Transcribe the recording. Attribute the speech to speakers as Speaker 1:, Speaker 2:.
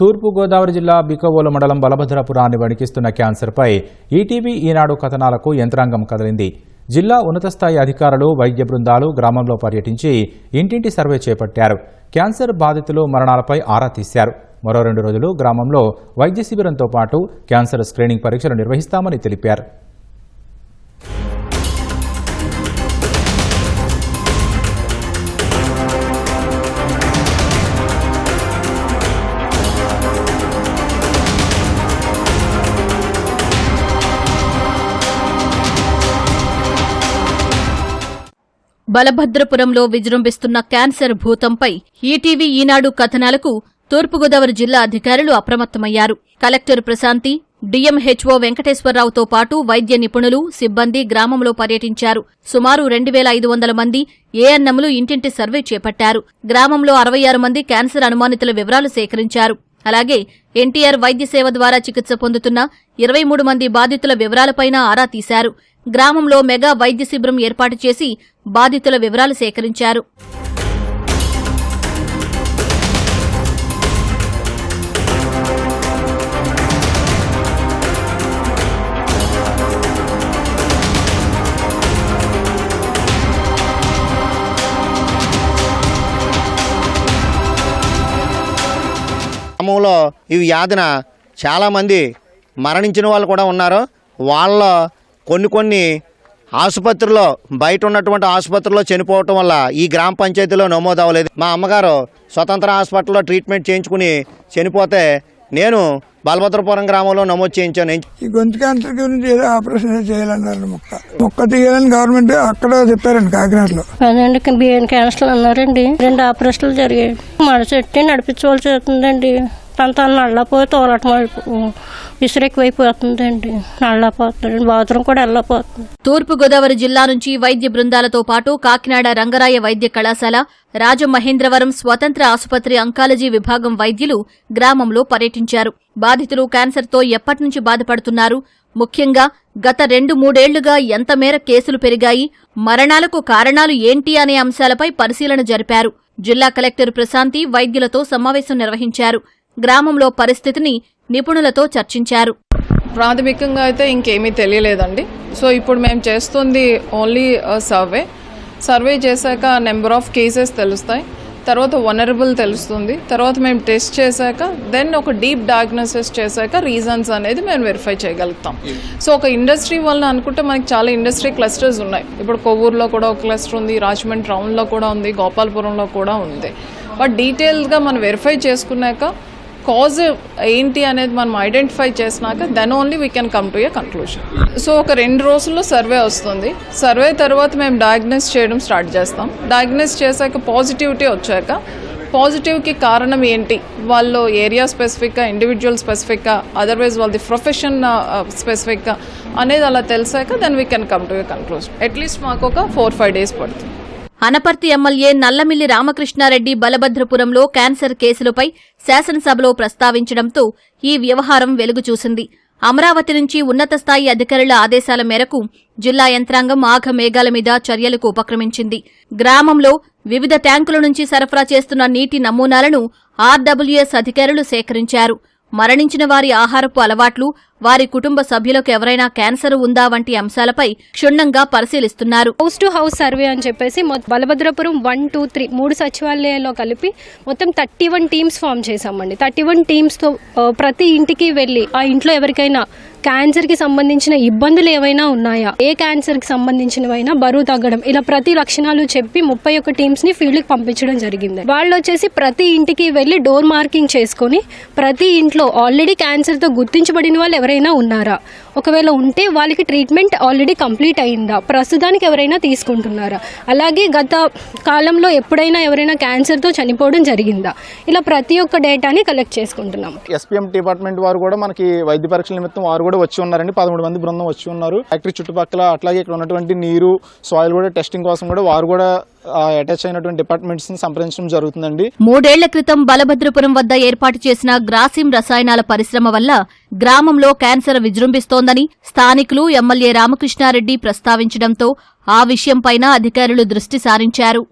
Speaker 1: తూర్పుగోదావరి జిల్లా బికవోలు మండలం బలభద్రపురాన్ని వణికిస్తున్న క్యాన్సర్పై ఈటీవీ ఈనాడు కథనాలకు యంత్రాంగం కదిలింది. జిల్లా ఉన్నత స్థాయి అధికారులు వైద్య బృందాలు గ్రామంలో పర్యటించి ఇంటింటి సర్వే చేపట్టారు. క్యాన్సర్ బాధితులు మరణాలపై ఆరా తీశారు. మరో రెండు రోజులు గ్రామంలో వైద్య శిబిరంతో పాటు క్యాన్సర్ స్క్రీనింగ్ పరీక్షలు నిర్వహిస్తామని తెలిపారు.
Speaker 2: బలభద్రపురంలో విజృంభిస్తున్న క్యాన్సర్ భూతంపై ఈటీవీ ఈనాడు కథనాలకు తూర్పుగోదావరి జిల్లా అధికారులు అప్రమత్తమయ్యారు. కలెక్టర్ ప్రశాంతి డిఎంహెచ్ఓ వెంకటేశ్వరరావుతో పాటు వైద్య నిపుణులు సిబ్బంది గ్రామంలో పర్యటించారు. సుమారు రెండు వేల ఐదు వందల మంది ఏఎన్ఎంలు ఇంటింటి సర్వే చేపట్టారు. గ్రామంలో అరవై ఆరు మంది క్యాన్సర్ అనుమానితుల వివరాలు సేకరించారు. అలాగే ఎన్టీఆర్ వైద్య సేవ ద్వారా చికిత్స పొందుతున్న ఇరవై మూడు మంది బాధితుల వివరాలపైన ఆరా తీశారు. గ్రామంలో మెగా వైద్య శిబిరం ఏర్పాటు చేసి బాధితుల వివరాలు సేకరించారు.
Speaker 3: గ్రామంలో ఈ వ్యాధిన చాలామంది మరణించిన వాళ్ళు కూడా ఉన్నారు. వాళ్ళ కొన్ని కొన్ని ఆసుపత్రిలో బయట ఉన్నటువంటి ఆసుపత్రిలో చనిపోవటం వల్ల ఈ గ్రామ పంచాయతీలో నమోదు అవ్వలేదు. మా అమ్మగారు స్వతంత్ర హాస్పిటల్లో ట్రీట్మెంట్ చేయించుకుని చనిపోతే నేను బలభద్రపురం గ్రామంలో నమోదు చేయించాను.
Speaker 4: ఈ గొంతు క్యాన్సర్ గురించి ఏదో ఆపరేషన్ చేయాలన్నారు మొక్క. మొక్క తీయాలని గవర్నమెంట్ అక్కడ చెప్పారండి కాకినాడలో.
Speaker 5: అదండి బియ్యం క్యాన్సర్ అన్నారండి. రెండు ఆపరేషన్లు జరిగాయి. మడచెట్టి నడిపించవలసి అవుతుందండి తన తను నల్లపోయి తోలటం విసిరెక్కువైపోతుందండి. నల్లపోతుంది బాత్రూమ్ కూడా వెళ్ళపోతుంది
Speaker 2: తూర్పుగోదావరి జిల్లా నుంచి వైద్య బృందాలతో పాటు కాకినాడ రంగరాయ వైద్య కళాశాల రాజమహేంద్రవరం స్వతంత్ర ఆసుపత్రి అంకాలజీ విభాగం వైద్యులు గ్రామంలో పర్యటించారు. బాధితులు క్యాన్సర్తో ఎప్పటినుంచి బాధపడుతున్నారు? ముఖ్యంగా గత రెండు మూడేళ్ళుగా ఎంత మేర కేసులు పెరిగాయి? మరణాలకు కారణాలు ఏంటి అనే అంశాలపై పరిశీలన జరిపారు. జిల్లా కలెక్టర్ ప్రశాంతి వైద్యులతో సమావేశం నిర్వహించారు. గ్రామంలో పరిస్థితిని నిపుణులతో చర్చించారు.
Speaker 6: ప్రాథమికంగా అయితే ఇంకేమీ తెలియలేదండి. సో ఇప్పుడు మేము చేస్తుంది ఓన్లీ సర్వే సర్వే చేశాక నెంబర్ ఆఫ్ కేసెస్ తెలుస్తాయి. తర్వాత వనరబుల్ తెలుస్తుంది. తర్వాత మేము టెస్ట్ చేశాక దెన్ ఒక డీప్ డయాగ్నోసిస్ చేశాక రీజన్స్ అనేది మేము వెరిఫై చేయగలుగుతాం. సో ఒక ఇండస్ట్రీ వల్ల అనుకుంటే మనకి చాలా ఇండస్ట్రీ క్లస్టర్స్ ఉన్నాయి. ఇప్పుడు కొవ్వూరులో కూడా ఒక క్లస్టర్ ఉంది రాజమండ్రి టౌన్లో కూడా ఉంది గోపాలపురంలో కూడా ఉంది. బట్ డీటెయిల్గా మనం వెరిఫై చేసుకున్నాక కాజ్ ఏంటి అనేది మనం ఐడెంటిఫై చేసినాక then only we can come to a conclusion so ఒక రెండు రోజుల్లో సర్వే వస్తుంది. సర్వే తర్వాత మేము డయాగ్నోస్ చేయడం స్టార్ట్ చేస్తాం. డయాగ్నోస్ చేశాక పాజిటివిటీ వచ్చాక పాజిటివ్కి కారణం ఏంటి? వాళ్ళు ఏరియా స్పెసిఫిక్గా ఇండివిజువల్ స్పెసిఫిక్గా అదర్వైజ్ వాళ్ళది ప్రొఫెషన్ స్పెసిఫిక్గా అనేది అలా తెలిసాక then we can come to a conclusion at least మాకు ఒక ఫోర్ ఫైవ్ డేస్ పడుతుంది.
Speaker 2: అనపర్తి ఎమ్మెల్యే నల్లమిల్లి రామకృష్ణారెడ్డి బలభద్రపురంలో క్యాన్సర్ కేసులపై శాసనసభలో ప్రస్తావించడంతో ఈ వ్యవహారం వెలుగు చూసింది అమరావతి నుంచి ఉన్నత స్థాయి అధికారుల ఆదేశాల మేరకు జిల్లా యంత్రాంగం ఆఘ మేఘాల మీద చర్యలకు ఉపక్రమించింది. గ్రామంలో వివిధ ట్యాంకుల నుంచి సరఫరా చేస్తున్న నీటి నమూనాలను ఆర్డబ్ల్యూఎస్ అధికారులు సేకరించారు. మరణించిన వారి ఆహారపు అలవాట్లు వారి కుటుంబ సభ్యులకు ఎవరైనా క్యాన్సర్ ఉందా వంటి అంశాలపై క్షుణ్ణంగా పరిశీలిస్తున్నారు.
Speaker 7: హౌస్ టు హౌస్ సర్వే అని చెప్పేసి బలభద్రపురం వన్ టూ త్రీ మూడు సచివాలయాల్లో కలిపి మొత్తం థర్టీ వన్ టీమ్స్ ఫామ్ చేశామండి థర్టీ వన్ టీమ్స్తో ప్రతి ఇంటికి వెళ్ళి ఆ ఇంట్లో ఎవరికైనా క్యాన్సర్కి సంబంధించిన ఇబ్బందులు ఏవైనా ఉన్నాయా? ఏ క్యాన్సర్కి సంబంధించినవైనా బరువు తగ్గడం. ఇలా ప్రతి లక్షణాలు చెప్పి ముప్పై ఒక్క టీమ్స్ని ఫీల్డ్కి పంపించడం జరిగింది. వాళ్ళు వచ్చేసి ప్రతి ఇంటికి వెళ్ళి డోర్ మార్కింగ్ చేసుకొని ప్రతి ఇంట్లో ఆల్రెడీ క్యాన్సర్తో గుర్తించబడిన వాళ్ళు ఎవరైనా ఉన్నారా? ఒకవేళ ఉంటే వాళ్ళకి ట్రీట్మెంట్ ఆల్రెడీ కంప్లీట్ అయిందా? ప్రస్తుతానికి ఎవరైనా తీసుకుంటున్నారా? అలాగే గత కాలంలో ఎప్పుడైనా ఎవరైనా క్యాన్సర్తో చనిపోవడం జరిగిందా? ఇలా ప్రతి ఒక్క డేటాని కలెక్ట్ చేసుకుంటున్నాం.
Speaker 8: ఎస్పీఎం డిపార్ట్మెంట్ వారు కూడా మనకి వైద్య పరీక్షల నిమిత్తం వారు కూడా కూడా వచ్చి ఉన్నారండి. పదమూడు మంది బృందం వచ్చి ఉన్నారు. ఫ్యాక్టరీ చుట్టుపక్కల అట్లాగే ఇక్కడ ఉన్నటువంటి నీరు సాయిల్ కూడా టెస్టింగ్ కోసం కూడా వారు కూడా అటాచ్ అయినటువంటి డిపార్ట్మెంట్స్ని సంప్రదించడం జరుగుతుందండి.
Speaker 2: మూడేళ్ళ క్రితం బలభద్రపురం వద్ద ఏర్పాటు చేసిన గ్రాసిం రసాయనాల పరిశ్రమ వల్ల గ్రామంలో క్యాన్సర్ విజృంభిస్తోందని స్థానికులు ఎమ్మెల్యే రామకృష్ణారెడ్డి ప్రస్తావించడంతో ఆ విషయంపైన అధికారులు దృష్టి సారించారు.